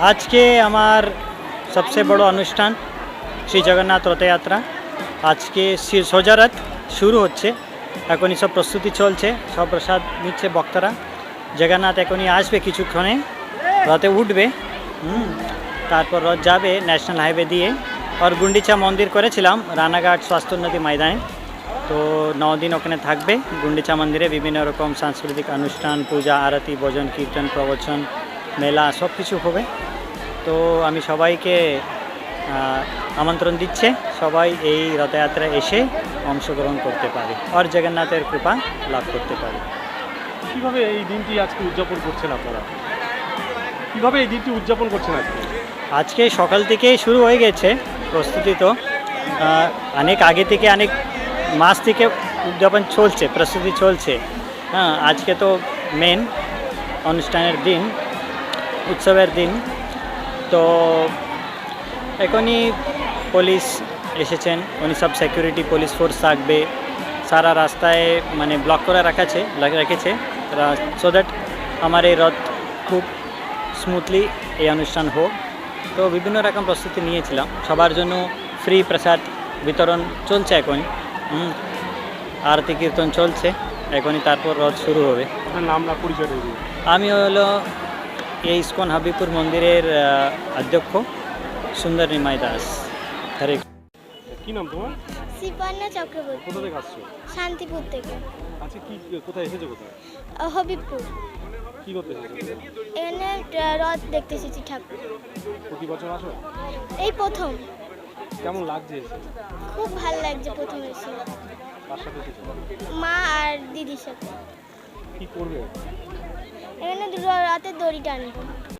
আজকে আমার সবচেয়ে বড় অনুষ্ঠান শ্রী জগন্নাথ রথযাত্রা। আজকে শি- সোজা রথ শুরু হচ্ছে। এখনই সব প্রস্তুতি চলছে সব প্রসাদ নিচ্ছে বক্তারা জগন্নাথ এখনই আসবে কিছুক্ষণে রথে উঠবে। হুম, তারপর রথ যাবে ন্যাশনাল হাইওয়ে দিয়ে। আর গুন্ডিচা মন্দির করেছিলাম রানাঘাট স্বাস্থ্যোন্নতি ময়দানে। তো দিন ওখানে থাকবে। গুন্ডিচা মন্দিরে বিভিন্ন রকম সাংস্কৃতিক অনুষ্ঠান পূজা আরতি ভজন কীর্তন প্রবচন মেলা সব কিছু হবে। তো আমি সবাইকে আমন্ত্রণ দিচ্ছে সবাই এই রথযাত্রায় এসে অংশগ্রহণ করতে পারে। আর জগন্নাথের কৃপা লাভ করতে পারে। কীভাবে এই দিনটি আজকে উদযাপন করছেন আপনারা? কীভাবে এই দিনটি উদযাপন করছেন আজকে? আজকে সকাল থেকেই শুরু হয়ে গেছে প্রস্তুতি তো। অনেক আগে থেকে অনেক মাস থেকে উদযাপন চলছে প্রস্তুতি চলছে। হ্যাঁ আজকে তো মেন অনুষ্ঠানের দিন। উৎসবের দিন। তো এখনই পুলিশ এসেছেন। উনি সব সিকিউরিটি পুলিশ ফোর্স থাকবে। সারা রাস্তায় মানে ব্লক করে রাখাছে রেখেছে। সো দ্যাট আমার এই রথ খুব স্মুথলি এই অনুষ্ঠান হোক। তো বিভিন্ন রকম প্রস্তুতি নিয়েছিলাম। সবার জন্য ফ্রি প্রসাদ বিতরণ চলছে এখনই হুম, আরতি কীর্তন চলছে। এখনই তারপর রথ শুরু হবে। নাম না পরিচয় আমি হলো এই ইস্কন হাবিপুর মন্দিরের অধ্যক্ষ সুন্দর নিমাই দাস হরে কি নাম তোমার? শ্রীপর্ণা চক্রবর্তী। কোথা থেকে আসছো? শান্তিপুর থেকে। আচ্ছা কি কোথায় এসেছ কোথায়? হবিবপুর। কি করতে এসেছ? এখানে আহ, রথ দেখতে এসেছি ঠাকুর। প্রতি বছর আসো? এই প্রথম। কেমন লাগছে এসে? খুব ভালো লাগছে প্রথম এসে। কার সাথে এসেছ? মা আর দিদির সাথে। কি করবে? এখানে দুটো রাতে দড়ি টানবো।